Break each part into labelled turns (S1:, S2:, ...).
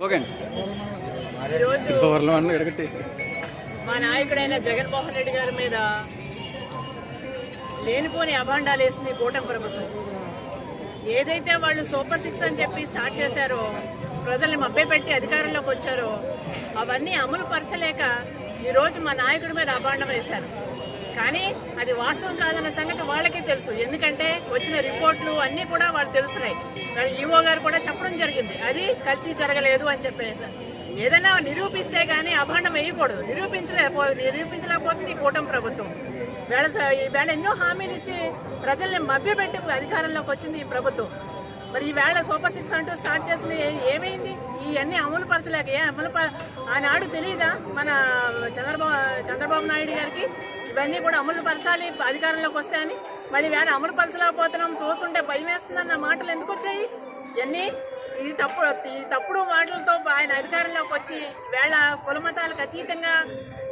S1: Okay
S2: మా నాయకుడైన జగన్మోహన్ రెడ్డి గారి మీద లేనిపోని అభాండాలు వేసింది కూటమి ప్రభుత్వం. ఏదైతే వాళ్ళు సూపర్ సిక్స్ అని చెప్పి స్టార్ట్ చేశారో ప్రజల్ని మభ్యపెట్టి అధికారంలోకి వచ్చారో అవన్నీ అమలు పరచలేక ఈరోజు మా నాయకుడి మీద అభాండం వేశారు. కానీ అది వాస్తవం కాదన్న సంగతి వాళ్ళకే తెలుసు. ఎందుకంటే వచ్చిన రిపోర్ట్లు అన్నీ కూడా వాళ్ళు తెలుసున్నాయి. వాళ్ళు ఈవో గారు కూడా చెప్పడం జరిగింది. అది కల్తీ జరగలేదు అని చెప్పేసి. ఏదైనా నిరూపిస్తే గానీ అభాండం వేయకూడదు. నిరూపించలేకపో నిరూపించలేకపోతుంది ఈ కూటమి ప్రభుత్వం. వేళ వేళ ఎన్నో హామీలు ఇచ్చి ప్రజల్ని మభ్యపెట్టి అధికారంలోకి వచ్చింది ఈ ప్రభుత్వం. మరి ఈ వేళ సూపర్ సిక్స్ అంటూ స్టార్ట్ చేసింది ఏమైంది? ఇవన్నీ అమలు పరచలేక ఏ అమలు ప- ఆనాడు తెలియదా మన చంద్రబాబు చంద్రబాబు నాయుడు గారికి? ఇవన్నీ కూడా అమలు పరచాలి అధికారంలోకి వస్తాయని. మళ్ళీ వేళ అమలు పరచలేకపోతున్నాం చూస్తుంటే భయం వేస్తుందన్న మాటలు ఎందుకు వచ్చాయి? ఇవన్నీ ఇది తప్పు ఈ తప్పుడు మాటలతో ఆయన అధికారంలోకి వచ్చి వేళ కులమతాలకు అతీతంగా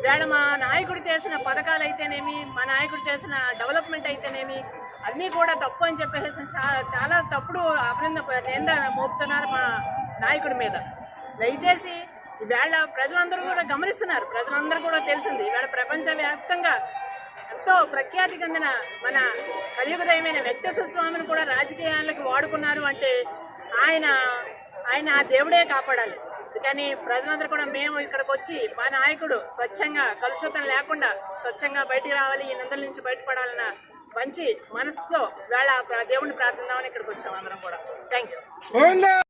S2: వేళ మా నాయకుడు చేసిన పథకాలు అయితేనేమి మా నాయకుడు చేసిన డెవలప్మెంట్ అయితేనేమి అన్నీ కూడా తప్పు అని చెప్పేసి చాలా చాలా తప్పుడు అభినంద నింద మోపుతున్నారు మా నాయకుడి మీద. దయచేసి ఈవేళ ప్రజలందరూ కూడా గమనిస్తున్నారు. ప్రజలందరూ కూడా తెలిసింది. ఈవేళ ప్రపంచవ్యాప్తంగా ఎంతో ప్రఖ్యాతి చెందిన మన కలియుగదయమైన వెంకటేశ్వర స్వామిని కూడా రాజకీయాలకు వాడుకున్నారు అంటే ఆయన ఆయన ఆ దేవుడే కాపాడాలి. కానీ ప్రజలందరూ కూడా మేము ఇక్కడికి వచ్చి మా నాయకుడు స్వచ్ఛంగా కలుషితం లేకుండా స్వచ్ఛంగా బయటికి రావాలి. ఈ నిందల నుంచి బయటపడాలన్న మంచి మనసుతో వేళ దేవుణ్ణి ప్రార్థిద్దామని ఇక్కడికి వచ్చాం అందరం కూడా. Thank you